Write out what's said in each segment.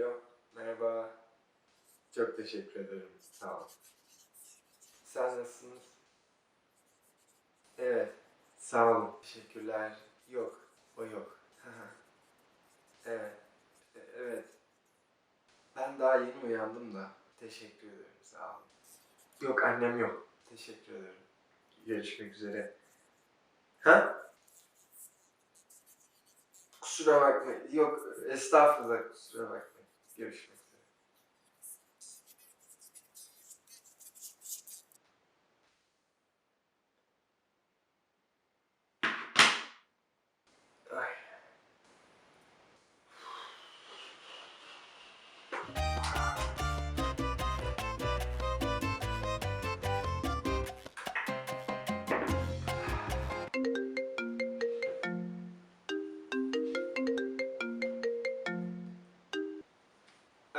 Alo, merhaba. Çok teşekkür ederim. Sağ ol. Sen nasılsınız? Evet. Sağ olun. Teşekkürler. Yok, o yok. evet. Evet. Ben daha yeni uyandım da. Teşekkür ederim. Sağ olun. Yok annem yok. Teşekkür ederim. Görüşmek üzere. Ha? Kusura bakmayın. Yok estağfurullah kusura bakmayın. Görüşmek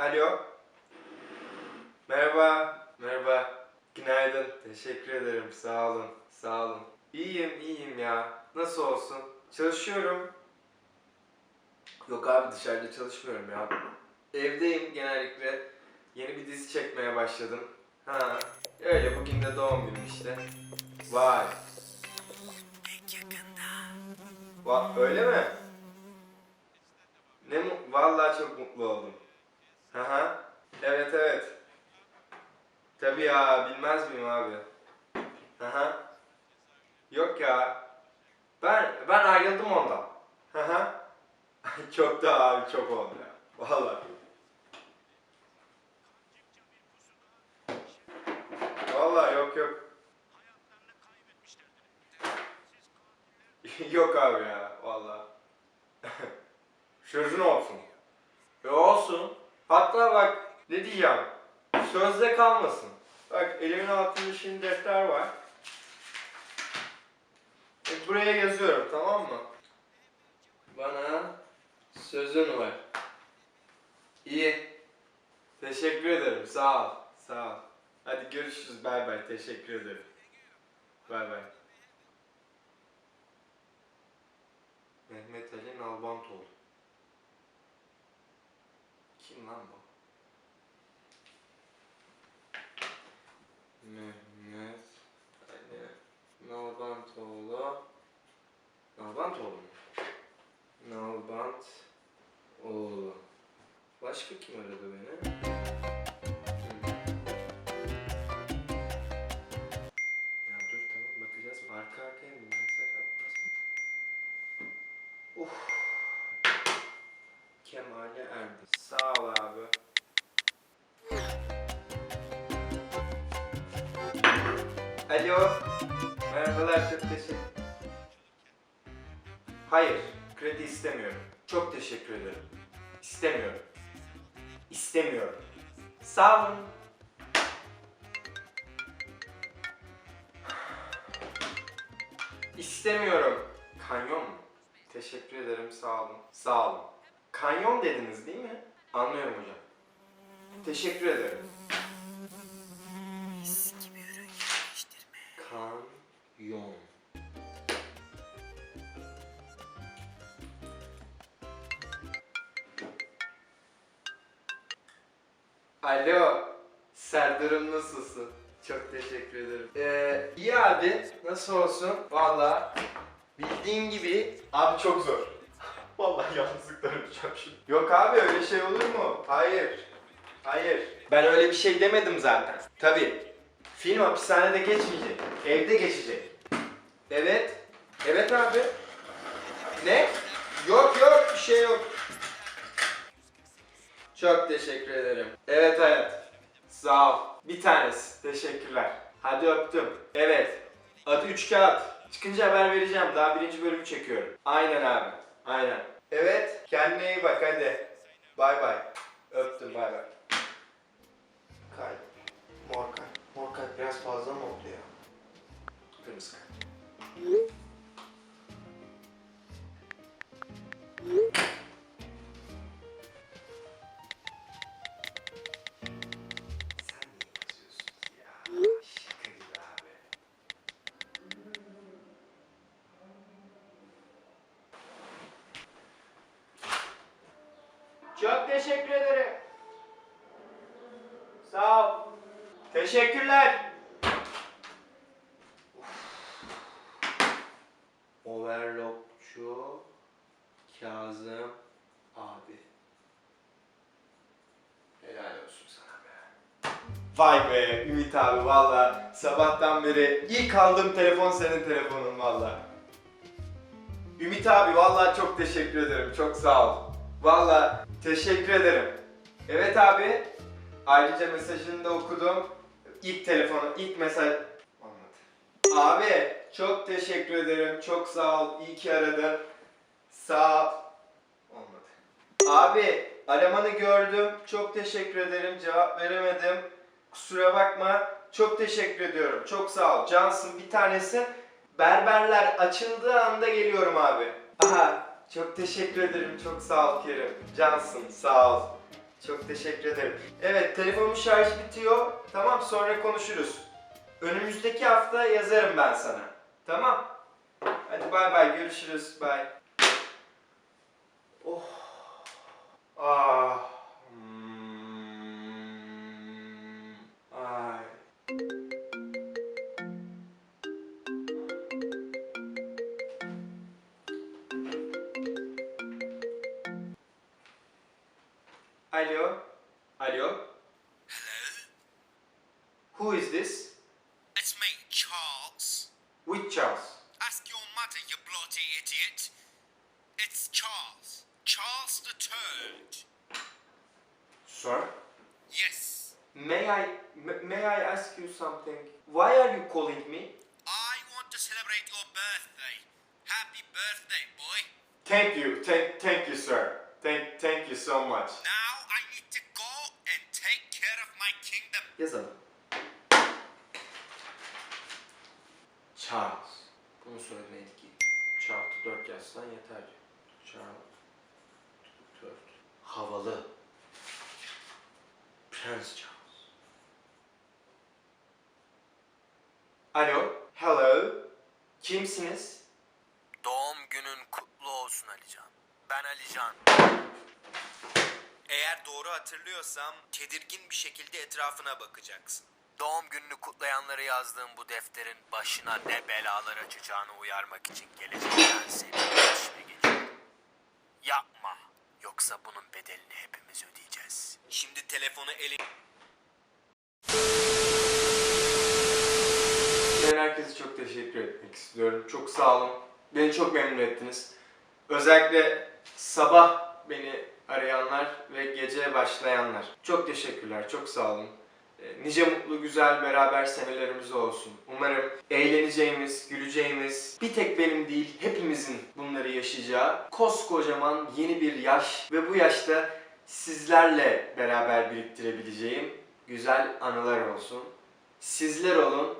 Alo. Merhaba. Merhaba. Günaydın. Teşekkür ederim. Sağ olun. Sağ olun. İyiyim, iyiyim ya. Nasıl olsun? Çalışıyorum. Yok abi dışarıda çalışmıyorum ya. Evdeyim genellikle. Yeni bir dizi çekmeye başladım. Ha. Öyle bugün de doğum günüm işte. Vay. Va öyle mi? Ne mu Vallahi çok mutlu oldum. Aha. Evet evet. Tabii ya bilmez miyim abi? Aha. Yok ya. Ben ben ayrıldım ondan. Aha. çok da abi çok oldu ya. Vallahi. Vallahi yok yok. yok abi ya vallahi. Sözün olsun. E olsun. Hatta bak ne diyeceğim. Sözde kalmasın. Bak elimin altında şimdi defter var. E, buraya yazıyorum tamam mı? Bana sözün var. İyi. Teşekkür ederim. Sağ ol. Sağ ol. Hadi görüşürüz. Bay bay. Teşekkür ederim. Bay bay. Mehmet Ali Nalbantoğlu. Kim lan bu? Mehmet Ali Nalbantoğlu. Nalbantoğlu mu? Nalbantoğlu. Başka kim aradı beni? Alo. Merhabalar çok teşekkür Hayır, kredi istemiyorum. Çok teşekkür ederim. İstemiyorum. İstemiyorum. Sağ olun. İstemiyorum. Kanyon mu? Teşekkür ederim, sağ olun. Sağ olun. Kanyon dediniz değil mi? Anlıyorum hocam. Teşekkür ederim. Kanyon. Alo, Serdar'ım nasılsın? Çok teşekkür ederim. Ee, iyi abi, nasıl olsun? Valla bildiğin gibi abi çok zor. Vallahi yalnızlıktan öleceğim şimdi. Yok abi öyle şey olur mu? Hayır. Hayır. Ben öyle bir şey demedim zaten. Tabii. Film hapishanede geçmeyecek. Evde geçecek. Evet. Evet abi. Ne? Yok yok bir şey yok. Çok teşekkür ederim. Evet hayat. Sağ ol. Bir tanesi. Teşekkürler. Hadi öptüm. Evet. Adı üç kağıt. Çıkınca haber vereceğim. Daha birinci bölümü çekiyorum. Aynen abi. Aynen. Evet. Kendine iyi bak hadi. Bay bay. Öptüm teşekkür ederim. Sağ ol. Teşekkürler. Overlockçu Kazım abi. Helal olsun sana be. Vay be Ümit abi valla sabahtan beri ilk aldığım telefon senin telefonun valla. Ümit abi valla çok teşekkür ederim çok sağ ol. Valla teşekkür ederim. Evet abi ayrıca mesajını da okudum. İlk telefonu ilk mesaj... Olmadı. Abi çok teşekkür ederim çok sağ ol iyi ki aradın. Sağ ol. Olmadı. Abi aramanı gördüm. Çok teşekkür ederim. Cevap veremedim. Kusura bakma. Çok teşekkür ediyorum. Çok sağ ol. Cansın bir tanesi. Berberler açıldığı anda geliyorum abi. Aha. Çok teşekkür ederim. Çok sağ ol Kerim. Cansın. Sağ ol. Çok teşekkür ederim. Evet telefonun şarjı bitiyor. Tamam sonra konuşuruz. Önümüzdeki hafta yazarım ben sana. Tamam. Hadi bay bay görüşürüz. Bay. Oh. Ah. Hmm. Ay. Alo. Alo. Hello? Who is this? It's me, Charles. Which Charles? Ask your mother, you bloody idiot. It's Charles. Charles the Third. Sir? Yes. May I may I ask you something? Why are you calling me? I want to celebrate your birthday. Happy birthday, boy. Thank you. Thank thank you, sir. Thank thank you so much. Now Yazalım. Charles. Bunu söylemedik ki. Çarpı 4 yazsan yeter. Çarpı 4. Havalı. Prens Charles. Alo. Hello. Kimsiniz? Doğum günün kutlu olsun Alican. Ben Alican. Eğer doğru hatırlıyorsam tedirgin bir şekilde etrafına bakacaksın. Doğum gününü kutlayanları yazdığım bu defterin başına ne belalar açacağını uyarmak için gelecekten senin iletişime geçiyorum. Yapma. Yoksa bunun bedelini hepimiz ödeyeceğiz. Şimdi telefonu elin... Ben herkese çok teşekkür etmek istiyorum. Çok sağ olun. Beni çok memnun ettiniz. Özellikle sabah beni arayanlar ve geceye başlayanlar. Çok teşekkürler, çok sağ olun. Ee, Nice mutlu güzel beraber senelerimiz olsun. Umarım eğleneceğimiz, güleceğimiz, bir tek benim değil hepimizin bunları yaşayacağı koskocaman yeni bir yaş ve bu yaşta sizlerle beraber biriktirebileceğim güzel anılar olsun. Sizler olun,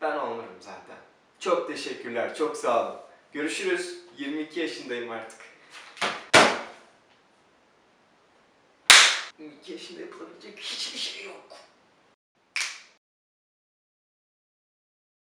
ben olmurum zaten. Çok teşekkürler, çok sağ olun. Görüşürüz. 22 yaşındayım artık. 22 yaşında yapılabilecek hiçbir şey yok.